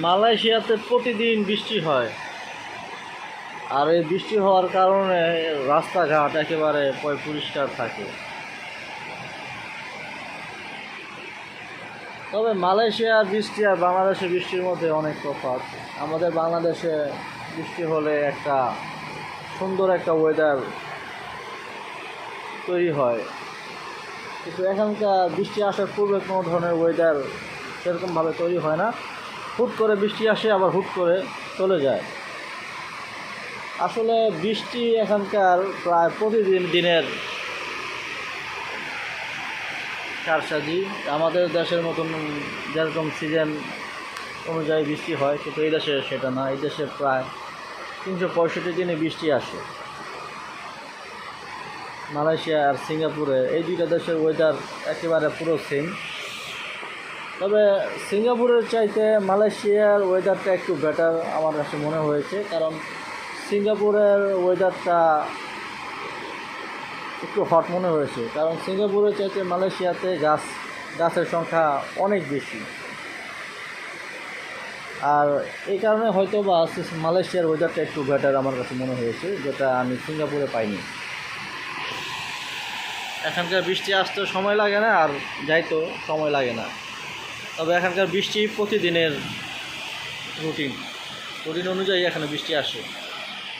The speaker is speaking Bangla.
মালয়েশিয়াতে প্রতিদিন বৃষ্টি হয়। আর এই বৃষ্টি হওয়ার কারণে রাস্তাঘাট একেবারে পরিষ্কার থাকে। তবে মালয়েশিয়ার বৃষ্টি আর বাংলাদেশের বৃষ্টির মধ্যে অনেক তফাৎ। আমাদের বাংলাদেশে বৃষ্টি হলে একটা সুন্দর একটা ওয়েদার তৈরি হয়। কিন্তু এখানকার বৃষ্টি আসার পূর্বে কোনো ধরনের ওয়েদার সেরকমভাবে তৈরি হয় না। হুট করে বৃষ্টি আসে, আবার হুট করে চলে যায়। আসলে বৃষ্টি এখানকার প্রায় প্রতিদিন দিনের কারসাজি। আমাদের দেশের মতন যেরকম সিজন অনুযায়ী বৃষ্টি হয়, কিন্তু এই দেশে সেটা না। এই দেশে প্রায় তিনশো পঁয়ষট্টি দিনে বৃষ্টি আসে। মালয়েশিয়া আর সিঙ্গাপুরে এই দুইটা দেশের ওয়েদার একেবারে পুরো সেম তবে সিঙ্গাপুরের চাইতে মালয়েশিয়ার ওয়েদারটা একটু বেটার আমার কাছে মনে হয়েছে, কারণ সিঙ্গাপুরের ওয়েদারটা একটু হট মনে হয়েছে। কারণ সিঙ্গাপুরের চাইতে মালয়েশিয়াতে গাছ, গাছের সংখ্যা অনেক বেশি। আর এই কারণে হয়তো বা মালয়েশিয়ার ওয়েদারটা একটু বেটার আমার কাছে মনে হয়েছে, যেটা আমি সিঙ্গাপুরে পাইনি। এখানকার বৃষ্টি আসতে সময় লাগে না, আর যাইতেও সময় লাগে না। তবে এখানকার বৃষ্টি প্রতিদিনের রুটিন রুটিন অনুযায়ী এখানে বৃষ্টি আসে।